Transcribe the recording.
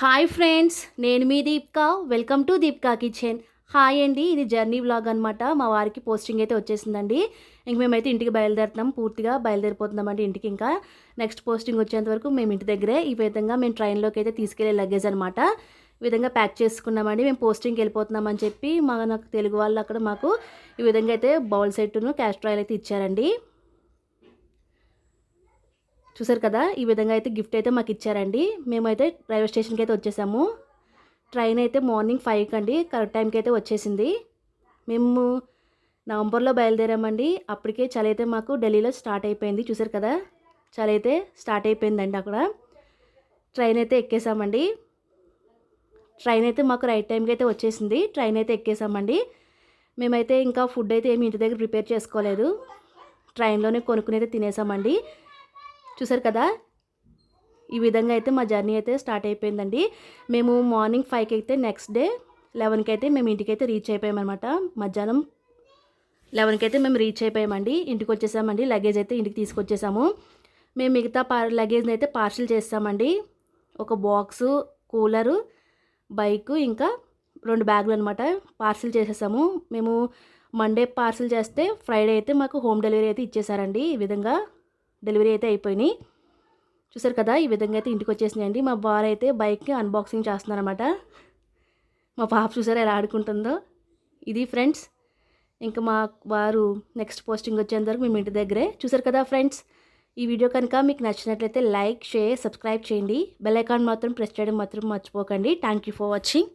Hi friends నేను మీ Deepka. Welcome to Deepka kitchen. Hi అండి ఇది జర్నీ వ్లాగ్ అనమాట మా వారికి పోస్టింగ్ అయితే వచ్చేసిందండి. ఇంక మేమైతే ఇంటికి బయలుదేరుతున్నాం పూర్తిగా బయలుదేరిపోతున్నామండి ఇంటికి ఇంకా. నెక్స్ట్ పోస్టింగ్ వచ్చేంత వరకు మేము ఇంటి దగ్గరే. ఈ విధంగా మేము ట్రైన్లోకి అయితే తీసుకెళ్ళే లగేజ్ అనమాట ఈ విధంగా ప్యాక్ చేసుకున్నామండి. మేము పోస్టింగ్కి వెళ్ళిపోతున్నామని చెప్పి మా నాకు తెలుగు వాళ్ళు అక్కడ మాకు ఈ విధంగా అయితే బౌల్ సెట్టును క్యాస్ట్రాయిల్ అయితే ఇచ్చారండి. చూసారు కదా? ఈ విధంగా అయితే గిఫ్ట్ అయితే మాకు ఇచ్చారండి. మేమైతే రైల్వే స్టేషన్కి అయితే వచ్చేసాము. ట్రైన్ అయితే మార్నింగ్ ఫైవ్కి అండి. కరెక్ట్ టైంకి అయితే వచ్చేసింది. మేము నవంబర్లో బయలుదేరామండి. అప్పటికే చలి అయితే మాకు ఢిల్లీలో స్టార్ట్ అయిపోయింది. చూసారు కదా? చలి అయితే స్టార్ట్ అయిపోయిందండి అక్కడ. ట్రైన్ అయితే ఎక్కేసామండి. ట్రైన్ అయితే మాకు రైట్ టైంకి అయితే వచ్చేసింది. ట్రైన్ అయితే ఎక్కేసామండి. మేమైతే ఇంకా ఫుడ్ అయితే ఏమి ఇంటి దగ్గర ప్రిపేర్ చేసుకోలేదు. ట్రైన్లోనే కొనుక్కుని అయితే తినేసామండి. చూసారు కదా? ఈ విధంగా అయితే మా జర్నీ అయితే స్టార్ట్ అయిపోయిందండి. మేము మార్నింగ్ ఫైవ్కి అయితే నెక్స్ట్ డే లెవెన్కి అయితే మేము ఇంటికి అయితే రీచ్ అయిపోయామన్నమాట. మధ్యాహ్నం లెవెన్కి అయితే మేము రీచ్ అయిపోయామండి. ఇంటికి వచ్చేసామండి. లగేజ్ అయితే ఇంటికి తీసుకొచ్చేసాము. మేము మిగతా పా లగేజ్ని అయితే పార్సిల్ చేస్తామండి. ఒక బాక్సు కూలరు బైక్ ఇంకా రెండు బ్యాగులు అనమాట పార్సిల్ చేసేసాము. మేము మండే పార్సిల్ చేస్తే ఫ్రైడే అయితే మాకు హోమ్ డెలివరీ అయితే ఇచ్చేసారండి ఈ విధంగా. డెలివరీ అయితే అయిపోయినాయి. చూసారు కదా ఈ విధంగా అయితే ఇంటికి వచ్చేసినాయండి. మా బార్ అయితే బైక్కి అన్బాక్సింగ్ చేస్తున్నారనమాట మా పాప చూసారా ఎలా ఆడుకుంటుందో. ఇది ఫ్రెండ్స్ ఇంకా మా వారు నెక్స్ట్ పోస్టింగ్ వచ్చేంతవరకు మేము ఇంటి దగ్గరే. చూసారు కదా ఫ్రెండ్స్ ఈ వీడియో కనుక మీకు నచ్చినట్లయితే లైక్ షేర్ సబ్స్క్రైబ్ చేయండి. బెల్ ఐకాన్ మాత్రం ప్రెస్ చేయడం మాత్రం మర్చిపోకండి. Thank you for watching